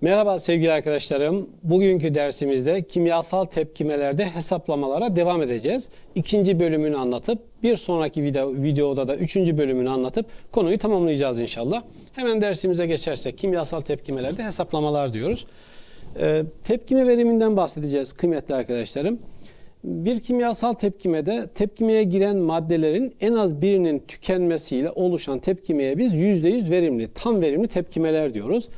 Merhaba sevgili arkadaşlarım. Bugünkü dersimizde kimyasal tepkimelerde hesaplamalara devam edeceğiz. İkinci bölümünü anlatıp bir sonraki video, videoda da üçüncü bölümünü anlatıp konuyu tamamlayacağız inşallah. Hemen dersimize geçersek kimyasal tepkimelerde hesaplamalar diyoruz. Ee, tepkime veriminden bahsedeceğiz kıymetli arkadaşlarım. Bir kimyasal tepkimede tepkimeye giren maddelerin en az birinin tükenmesiyle oluşan tepkimeye biz %100 verimli, tam verimli tepkimeler diyoruz.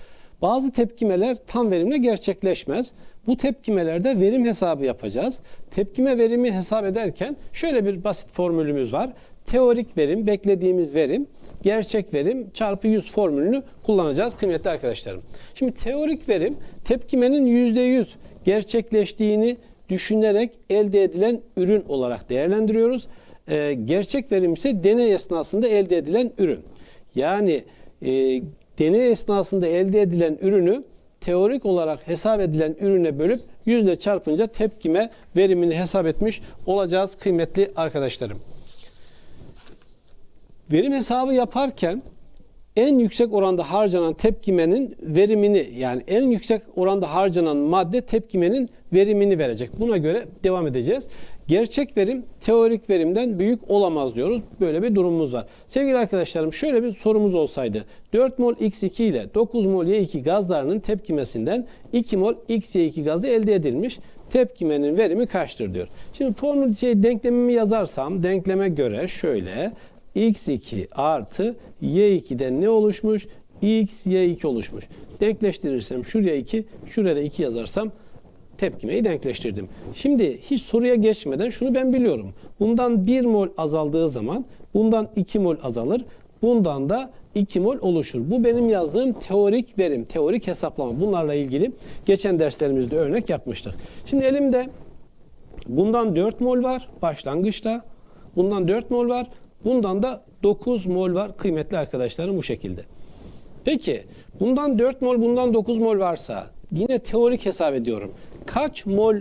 Bazı tepkimeler tam verimle gerçekleşmez. Bu tepkimelerde verim hesabı yapacağız. Tepkime verimi hesap ederken şöyle bir basit formülümüz var. Teorik verim, beklediğimiz verim, gerçek verim çarpı 100 formülünü kullanacağız kıymetli arkadaşlarım. Şimdi teorik verim tepkimenin %100 gerçekleştiğini düşünerek elde edilen ürün olarak değerlendiriyoruz. Ee, gerçek verim ise deney esnasında elde edilen ürün. Yani e, deney esnasında elde edilen ürünü teorik olarak hesap edilen ürüne bölüp yüzle çarpınca tepkime verimini hesap etmiş olacağız kıymetli arkadaşlarım. Verim hesabı yaparken en yüksek oranda harcanan tepkimenin verimini yani en yüksek oranda harcanan madde tepkimenin verimini verecek. Buna göre devam edeceğiz. Gerçek verim teorik verimden büyük olamaz diyoruz. Böyle bir durumumuz var. Sevgili arkadaşlarım şöyle bir sorumuz olsaydı. 4 mol X2 ile 9 mol Y2 gazlarının tepkimesinden 2 mol XY2 gazı elde edilmiş. Tepkimenin verimi kaçtır diyor. Şimdi formül şey denklemimi yazarsam denkleme göre şöyle x2 artı y2'den ne oluşmuş? x, y2 oluşmuş. Denkleştirirsem şuraya 2, şuraya da 2 yazarsam tepkimeyi denkleştirdim. Şimdi hiç soruya geçmeden şunu ben biliyorum. Bundan 1 mol azaldığı zaman bundan 2 mol azalır. Bundan da 2 mol oluşur. Bu benim yazdığım teorik verim, teorik hesaplama. Bunlarla ilgili geçen derslerimizde örnek yapmıştık. Şimdi elimde bundan 4 mol var başlangıçta. Bundan 4 mol var. Bundan da 9 mol var kıymetli arkadaşlarım bu şekilde. Peki bundan 4 mol bundan 9 mol varsa yine teorik hesap ediyorum. Kaç mol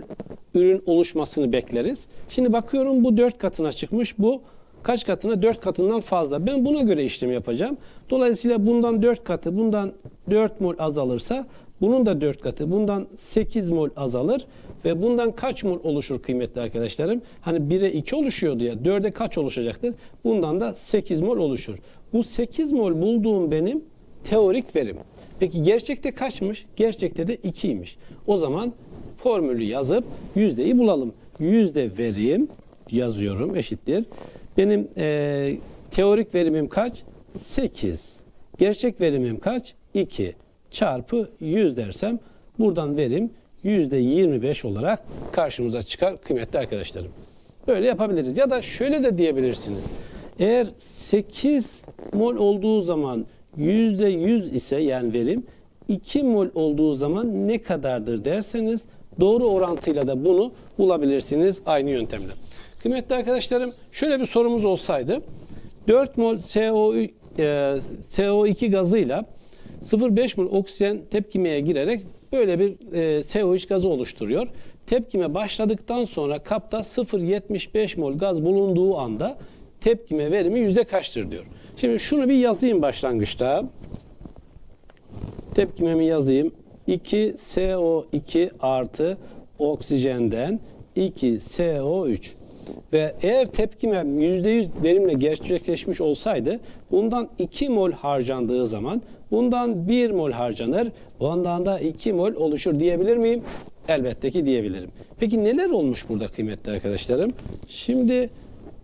ürün oluşmasını bekleriz? Şimdi bakıyorum bu 4 katına çıkmış bu kaç katına 4 katından fazla. Ben buna göre işlem yapacağım. Dolayısıyla bundan 4 katı bundan 4 mol azalırsa bunun da 4 katı bundan 8 mol azalır ve bundan kaç mol oluşur kıymetli arkadaşlarım? Hani 1'e 2 oluşuyordu ya 4'e kaç oluşacaktır? Bundan da 8 mol oluşur. Bu 8 mol bulduğum benim teorik verim. Peki gerçekte kaçmış? Gerçekte de 2'ymiş. O zaman formülü yazıp yüzdeyi bulalım. Yüzde verim yazıyorum eşittir. Benim e, teorik verimim kaç? 8. Gerçek verimim kaç? 2 çarpı 100 dersem buradan verim %25 olarak karşımıza çıkar kıymetli arkadaşlarım. Böyle yapabiliriz. Ya da şöyle de diyebilirsiniz. Eğer 8 mol olduğu zaman %100 ise yani verim 2 mol olduğu zaman ne kadardır derseniz doğru orantıyla da bunu bulabilirsiniz aynı yöntemle. Kıymetli arkadaşlarım şöyle bir sorumuz olsaydı 4 mol CO, e, CO2 gazıyla 0,5 mol oksijen tepkimeye girerek böyle bir e, CO3 gazı oluşturuyor. Tepkime başladıktan sonra kapta 0,75 mol gaz bulunduğu anda tepkime verimi yüzde kaçtır diyor. Şimdi şunu bir yazayım başlangıçta. Tepkimemi yazayım. 2 CO2 artı oksijenden 2 CO3 ve eğer tepkimem %100 verimle gerçekleşmiş olsaydı bundan 2 mol harcandığı zaman bundan 1 mol harcanır, bundan da 2 mol oluşur diyebilir miyim? Elbette ki diyebilirim. Peki neler olmuş burada kıymetli arkadaşlarım? Şimdi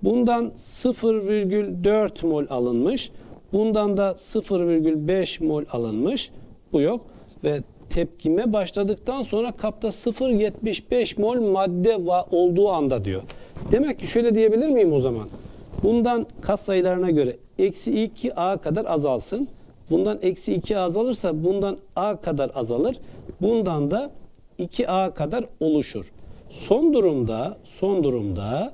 bundan 0,4 mol alınmış, bundan da 0,5 mol alınmış. Bu yok ve tepkime başladıktan sonra kapta 0,75 mol madde olduğu anda diyor. Demek ki şöyle diyebilir miyim o zaman? Bundan kat sayılarına göre eksi 2a kadar azalsın. Bundan eksi 2 azalırsa bundan a kadar azalır. Bundan da 2a kadar oluşur. Son durumda son durumda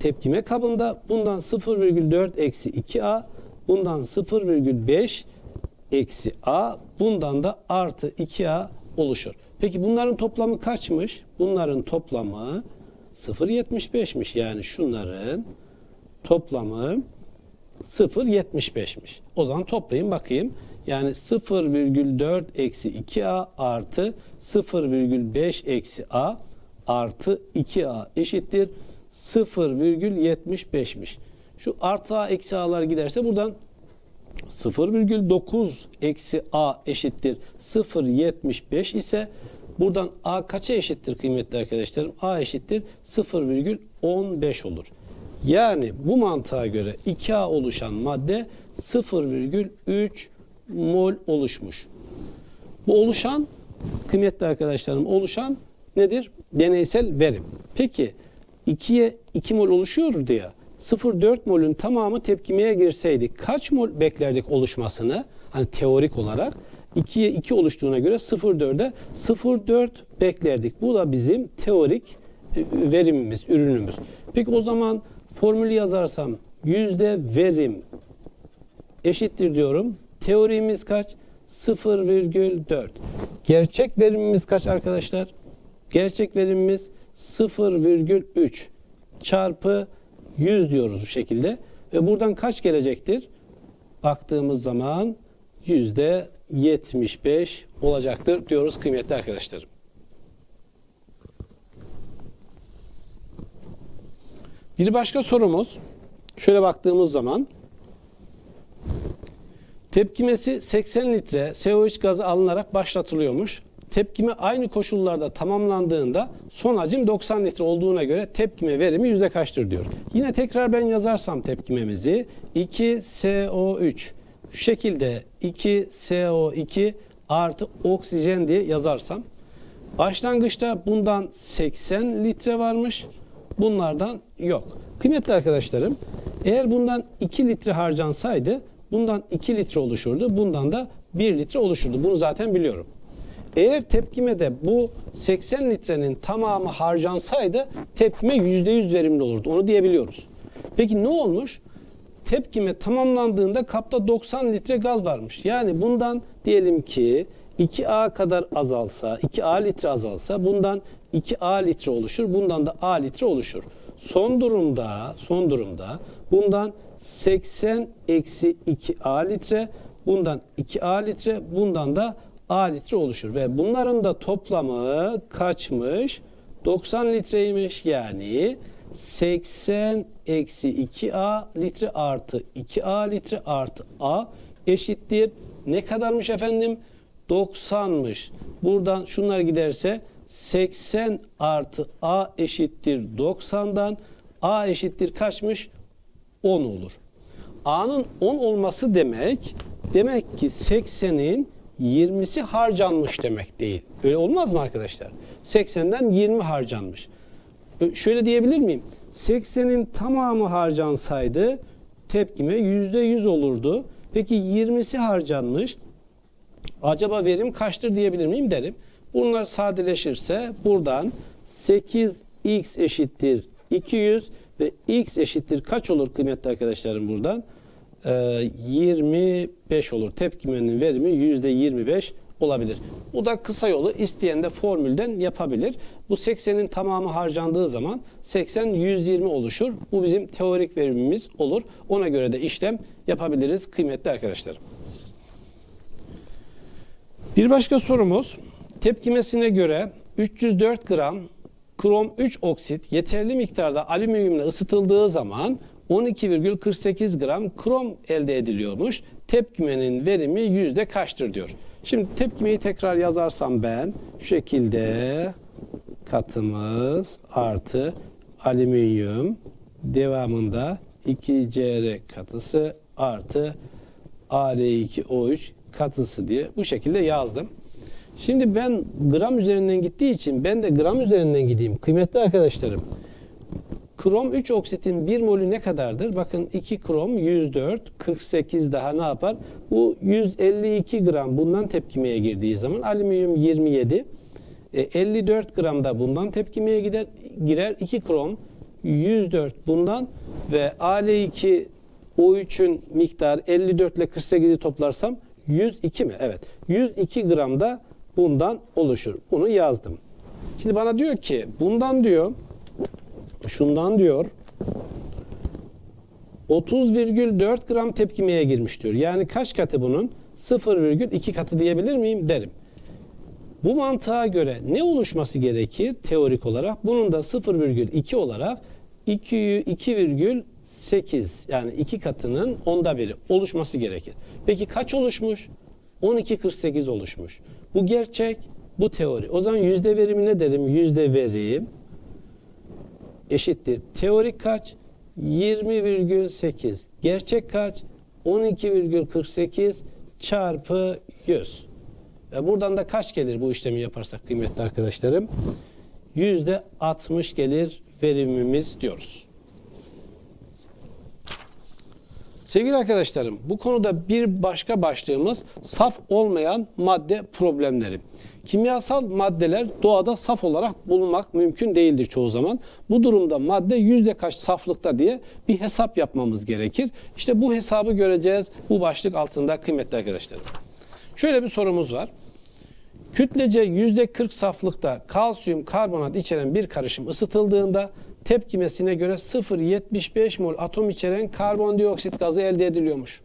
tepkime kabında bundan 0,4 eksi 2a bundan 0,5 eksi a bundan da artı 2a oluşur. Peki bunların toplamı kaçmış? Bunların toplamı 0.75'miş. Yani şunların toplamı 0.75'miş. O zaman toplayayım bakayım. Yani 0,4 eksi 2a artı 0,5 eksi a artı 2a eşittir 0,75'miş. Şu artı a eksi a'lar giderse buradan 0,9 eksi a eşittir 0,75 ise buradan a kaça eşittir kıymetli arkadaşlarım? a eşittir 0,15 olur. Yani bu mantığa göre 2a oluşan madde 0,3 mol oluşmuş. Bu oluşan kıymetli arkadaşlarım oluşan nedir? Deneysel verim. Peki 2'ye 2 mol oluşuyordu ya. 0,4 molün tamamı tepkimeye girseydi kaç mol beklerdik oluşmasını? Hani teorik olarak 2'ye 2 oluştuğuna göre 0,4'e 0,4 beklerdik. Bu da bizim teorik e, verimimiz, ürünümüz. Peki o zaman formülü yazarsam yüzde verim eşittir diyorum. Teorimiz kaç? 0,4. Gerçek verimimiz kaç arkadaşlar? Gerçek verimimiz 0,3 çarpı 100 diyoruz bu şekilde. Ve buradan kaç gelecektir? Baktığımız zaman yüzde 75 olacaktır diyoruz kıymetli arkadaşlarım. Bir başka sorumuz şöyle baktığımız zaman tepkimesi 80 litre CO3 gazı alınarak başlatılıyormuş. Tepkime aynı koşullarda tamamlandığında son hacim 90 litre olduğuna göre tepkime verimi yüzde kaçtır diyor. Yine tekrar ben yazarsam tepkimemizi 2CO3 şu şekilde 2CO2 artı oksijen diye yazarsam başlangıçta bundan 80 litre varmış. Bunlardan yok. Kıymetli arkadaşlarım eğer bundan 2 litre harcansaydı bundan 2 litre oluşurdu. Bundan da 1 litre oluşurdu. Bunu zaten biliyorum. Eğer tepkimede bu 80 litrenin tamamı harcansaydı tepkime %100 verimli olurdu. Onu diyebiliyoruz. Peki ne olmuş? Tepkime tamamlandığında kapta 90 litre gaz varmış. Yani bundan diyelim ki 2A kadar azalsa, 2A litre azalsa bundan 2A litre oluşur. Bundan da A litre oluşur. Son durumda, son durumda bundan 80 eksi 2A litre, bundan 2A litre, bundan da A litre oluşur. Ve bunların da toplamı kaçmış? 90 litreymiş. Yani 80 eksi 2A litre artı 2A litre artı A eşittir. Ne kadarmış efendim? 90'mış. Buradan şunlar giderse 80 artı A eşittir 90'dan A eşittir kaçmış? 10 olur. A'nın 10 olması demek demek ki 80'in 20'si harcanmış demek değil. Öyle olmaz mı arkadaşlar? 80'den 20 harcanmış. Şöyle diyebilir miyim? 80'in tamamı harcansaydı tepkime %100 olurdu. Peki 20'si harcanmış. Acaba verim kaçtır diyebilir miyim derim. Bunlar sadeleşirse buradan 8x eşittir 200 ve x eşittir kaç olur kıymetli arkadaşlarım buradan? Ee, 25 olur. Tepkimenin verimi %25 olabilir. Bu da kısa yolu isteyen de formülden yapabilir. Bu 80'in tamamı harcandığı zaman 80 120 oluşur. Bu bizim teorik verimimiz olur. Ona göre de işlem yapabiliriz kıymetli arkadaşlarım. Bir başka sorumuz tepkimesine göre 304 gram krom 3 oksit yeterli miktarda alüminyumla ısıtıldığı zaman 12,48 gram krom elde ediliyormuş. Tepkimenin verimi yüzde kaçtır diyor. Şimdi tepkimeyi tekrar yazarsam ben şu şekilde katımız artı alüminyum devamında 2Cr katısı artı Al2O3 katısı diye bu şekilde yazdım. Şimdi ben gram üzerinden gittiği için ben de gram üzerinden gideyim. Kıymetli arkadaşlarım. Krom 3 oksitin 1 molü ne kadardır? Bakın 2 krom 104, 48 daha ne yapar? Bu 152 gram bundan tepkimeye girdiği zaman alüminyum 27. E, 54 gram da bundan tepkimeye gider, girer. 2 krom 104 bundan ve Al2 O3'ün miktarı 54 ile 48'i toplarsam 102 mi? Evet. 102 gram da bundan oluşur. Bunu yazdım. Şimdi bana diyor ki bundan diyor şundan diyor 30,4 gram tepkimeye girmiş diyor. Yani kaç katı bunun? 0,2 katı diyebilir miyim? Derim. Bu mantığa göre ne oluşması gerekir teorik olarak? Bunun da 0,2 olarak 2, 2,8 yani 2 katının onda biri oluşması gerekir. Peki kaç oluşmuş? 12,48 oluşmuş. Bu gerçek, bu teori. O zaman yüzde verimi ne derim? Yüzde verim eşittir. Teorik kaç? 20,8. Gerçek kaç? 12,48 çarpı 100. E buradan da kaç gelir bu işlemi yaparsak kıymetli arkadaşlarım? Yüzde 60 gelir verimimiz diyoruz. Sevgili arkadaşlarım, bu konuda bir başka başlığımız saf olmayan madde problemleri. Kimyasal maddeler doğada saf olarak bulunmak mümkün değildir çoğu zaman. Bu durumda madde yüzde kaç saflıkta diye bir hesap yapmamız gerekir. İşte bu hesabı göreceğiz bu başlık altında kıymetli arkadaşlarım. Şöyle bir sorumuz var. Kütlece yüzde 40 saflıkta kalsiyum karbonat içeren bir karışım ısıtıldığında tepkimesine göre 0,75 mol atom içeren karbondioksit gazı elde ediliyormuş.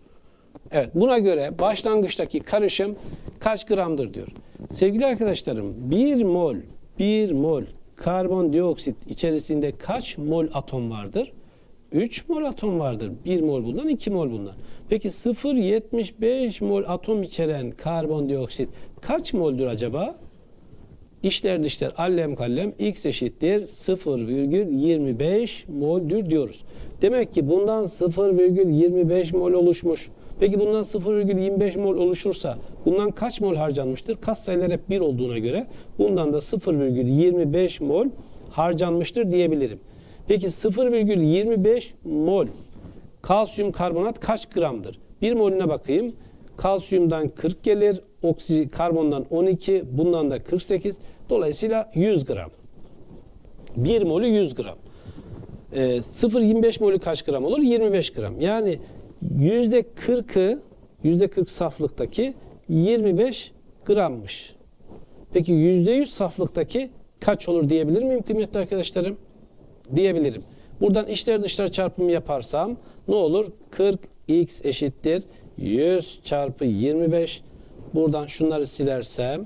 Evet buna göre başlangıçtaki karışım kaç gramdır diyor. Sevgili arkadaşlarım 1 mol 1 mol karbondioksit içerisinde kaç mol atom vardır? 3 mol atom vardır. 1 mol bundan 2 mol bundan. Peki 0,75 mol atom içeren karbondioksit kaç moldür acaba? İşler dışlar allem kallem x eşittir 0,25 moldür diyoruz. Demek ki bundan 0,25 mol oluşmuş. Peki bundan 0,25 mol oluşursa bundan kaç mol harcanmıştır? Kas sayılar hep 1 olduğuna göre bundan da 0,25 mol harcanmıştır diyebilirim. Peki 0,25 mol kalsiyum karbonat kaç gramdır? Bir molüne bakayım. Kalsiyumdan 40 gelir, oksijen karbondan 12, bundan da 48. Dolayısıyla 100 gram. 1 molü 100 gram. Ee, 0,25 molü kaç gram olur? 25 gram. Yani 40'ı yüzde 40 saflıktaki 25 grammış. Peki yüzde 100 saflıktaki kaç olur diyebilir miyim kıymetli arkadaşlarım? Diyebilirim. Buradan içler dışlar çarpımı yaparsam ne olur? 40x eşittir 100 çarpı 25. Buradan şunları silersem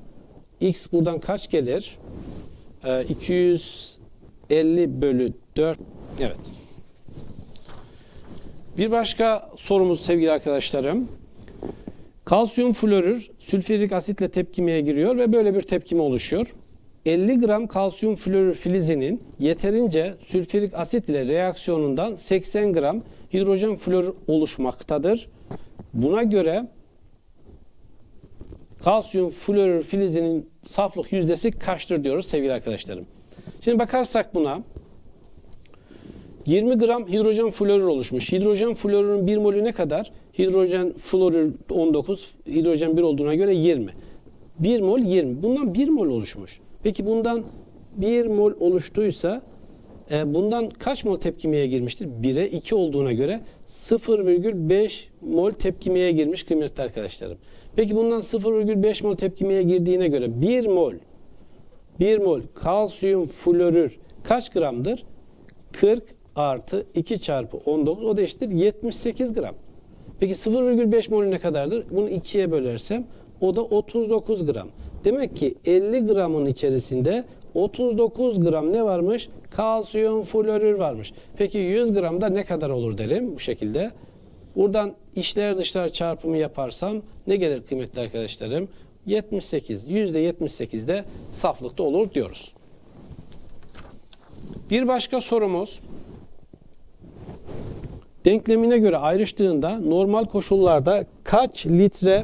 x buradan kaç gelir? Ee, 250 bölü 4. Evet. Bir başka sorumuz sevgili arkadaşlarım. Kalsiyum florür sülfürik asitle tepkimeye giriyor ve böyle bir tepkime oluşuyor. 50 gram kalsiyum florür filizinin yeterince sülfürik asit ile reaksiyonundan 80 gram hidrojen florür oluşmaktadır. Buna göre kalsiyum florür filizinin saflık yüzdesi kaçtır diyoruz sevgili arkadaşlarım. Şimdi bakarsak buna 20 gram hidrojen florür oluşmuş. Hidrojen florürün 1 molü ne kadar? Hidrojen florür 19, hidrojen 1 olduğuna göre 20. 1 mol 20. Bundan 1 mol oluşmuş. Peki bundan 1 mol oluştuysa e, bundan kaç mol tepkimeye girmiştir? 1'e 2 olduğuna göre 0,5 mol tepkimeye girmiş kıymetli arkadaşlarım. Peki bundan 0,5 mol tepkimeye girdiğine göre 1 mol 1 mol kalsiyum florür kaç gramdır? 40 artı 2 çarpı 19 o da eşittir 78 gram. Peki 0,5 mol ne kadardır? Bunu 2'ye bölersem o da 39 gram. Demek ki 50 gramın içerisinde 39 gram ne varmış? Kalsiyum florür varmış. Peki 100 gramda ne kadar olur derim bu şekilde. Buradan içler dışlar çarpımı yaparsam ne gelir kıymetli arkadaşlarım? 78. %78'de saflıkta olur diyoruz. Bir başka sorumuz denklemine göre ayrıştığında normal koşullarda kaç litre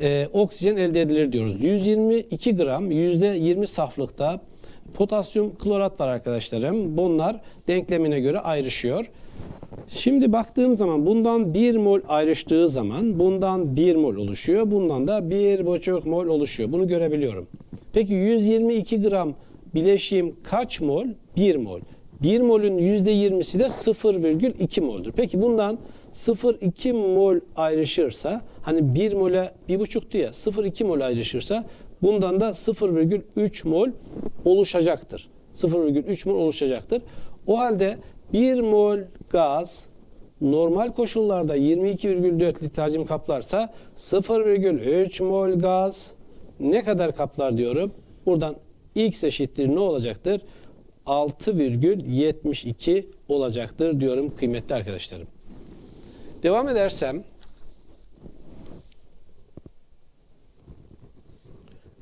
e, oksijen elde edilir diyoruz. 122 gram %20 saflıkta potasyum klorat var arkadaşlarım. Bunlar denklemine göre ayrışıyor. Şimdi baktığım zaman bundan 1 mol ayrıştığı zaman bundan 1 mol oluşuyor. Bundan da 1,5 mol oluşuyor. Bunu görebiliyorum. Peki 122 gram bileşiğim kaç mol? 1 mol. 1 molün %20'si de 0,2 moldur. Peki bundan 0,2 mol ayrışırsa hani 1 mole 1,5'tu ya 0,2 mol ayrışırsa bundan da 0,3 mol oluşacaktır. 0,3 mol oluşacaktır. O halde 1 mol gaz normal koşullarda 22,4 litre hacim kaplarsa 0,3 mol gaz ne kadar kaplar diyorum. Buradan x eşittir ne olacaktır? 6,72 olacaktır diyorum kıymetli arkadaşlarım. Devam edersem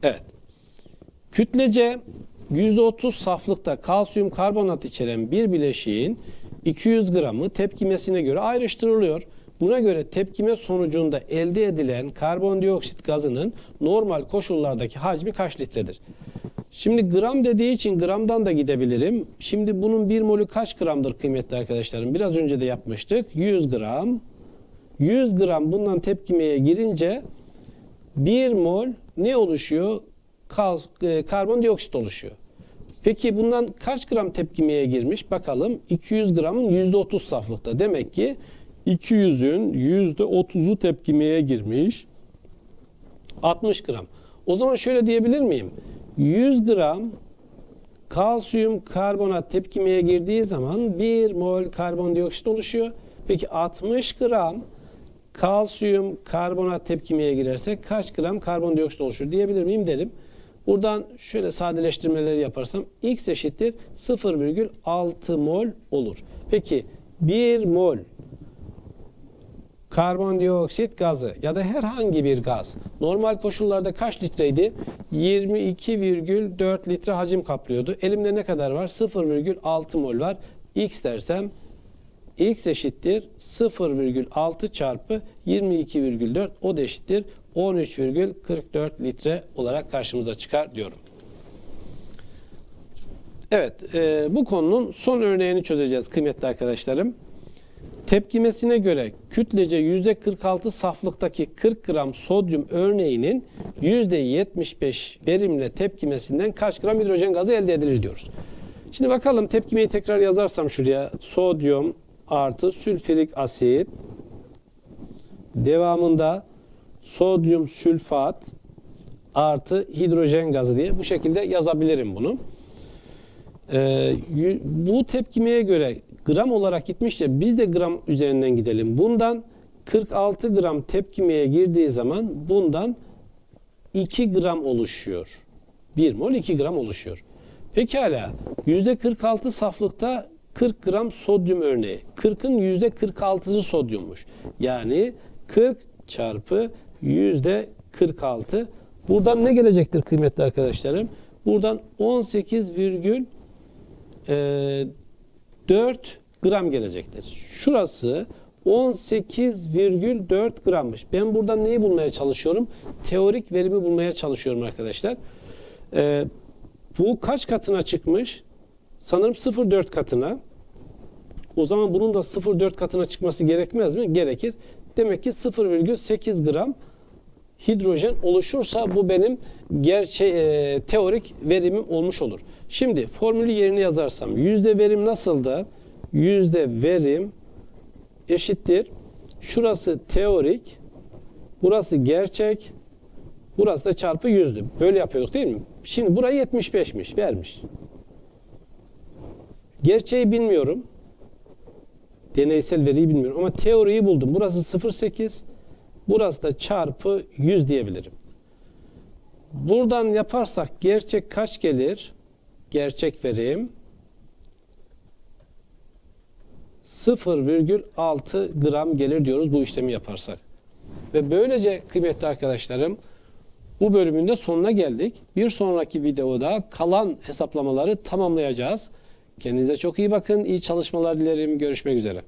Evet. Kütlece %30 saflıkta kalsiyum karbonat içeren bir bileşiğin 200 gramı tepkimesine göre ayrıştırılıyor. Buna göre tepkime sonucunda elde edilen karbondioksit gazının normal koşullardaki hacmi kaç litredir? Şimdi gram dediği için gramdan da gidebilirim. Şimdi bunun bir molü kaç gramdır kıymetli arkadaşlarım? Biraz önce de yapmıştık. 100 gram. 100 gram bundan tepkimeye girince 1 mol ne oluşuyor? Kal, e, karbondioksit oluşuyor. Peki bundan kaç gram tepkimeye girmiş? Bakalım 200 gramın %30 saflıkta. Demek ki 200'ün %30'u tepkimeye girmiş. 60 gram. O zaman şöyle diyebilir miyim? 100 gram kalsiyum karbonat tepkimeye girdiği zaman 1 mol karbondioksit oluşuyor. Peki 60 gram kalsiyum karbonat tepkimeye girerse kaç gram karbondioksit oluşur diyebilir miyim derim. Buradan şöyle sadeleştirmeleri yaparsam x eşittir 0,6 mol olur. Peki 1 mol karbondioksit gazı ya da herhangi bir gaz normal koşullarda kaç litreydi? 22,4 litre hacim kaplıyordu. Elimde ne kadar var? 0,6 mol var. X dersem x eşittir 0,6 çarpı 22,4 o da eşittir 13,44 litre olarak karşımıza çıkar diyorum. Evet, e, bu konunun son örneğini çözeceğiz kıymetli arkadaşlarım. Tepkimesine göre kütlece %46 saflıktaki 40 gram sodyum örneğinin %75 verimle tepkimesinden kaç gram hidrojen gazı elde edilir diyoruz. Şimdi bakalım tepkimeyi tekrar yazarsam şuraya sodyum artı sülfürik asit devamında sodyum sülfat artı hidrojen gazı diye bu şekilde yazabilirim bunu. Ee, bu tepkimeye göre gram olarak gitmişse biz de gram üzerinden gidelim. Bundan 46 gram tepkimeye girdiği zaman bundan 2 gram oluşuyor. 1 mol 2 gram oluşuyor. Pekala %46 saflıkta 40 gram sodyum örneği. 40'ın %46'sı sodyummuş. Yani 40 çarpı %46. Buradan ne gelecektir kıymetli arkadaşlarım? Buradan 18,4 gram gelecektir. Şurası 18,4 grammış. Ben buradan neyi bulmaya çalışıyorum? Teorik verimi bulmaya çalışıyorum arkadaşlar. Ee, bu kaç katına çıkmış? Sanırım 0,4 katına. O zaman bunun da 0,4 katına çıkması gerekmez mi? Gerekir. Demek ki 0,8 gram hidrojen oluşursa bu benim gerçe e, teorik verimim olmuş olur. Şimdi formülü yerine yazarsam yüzde verim nasıldı? Yüzde verim eşittir. Şurası teorik, burası gerçek, burası da çarpı yüzdü. Böyle yapıyorduk değil mi? Şimdi burayı 75'miş, vermiş. Gerçeği bilmiyorum. Deneysel veriyi bilmiyorum ama teoriyi buldum. Burası 0.8, burası da çarpı 100 diyebilirim. Buradan yaparsak gerçek kaç gelir? Gerçek verim 0,6 gram gelir diyoruz bu işlemi yaparsak. Ve böylece kıymetli arkadaşlarım bu bölümün de sonuna geldik. Bir sonraki videoda kalan hesaplamaları tamamlayacağız. Kendinize çok iyi bakın. İyi çalışmalar dilerim. Görüşmek üzere.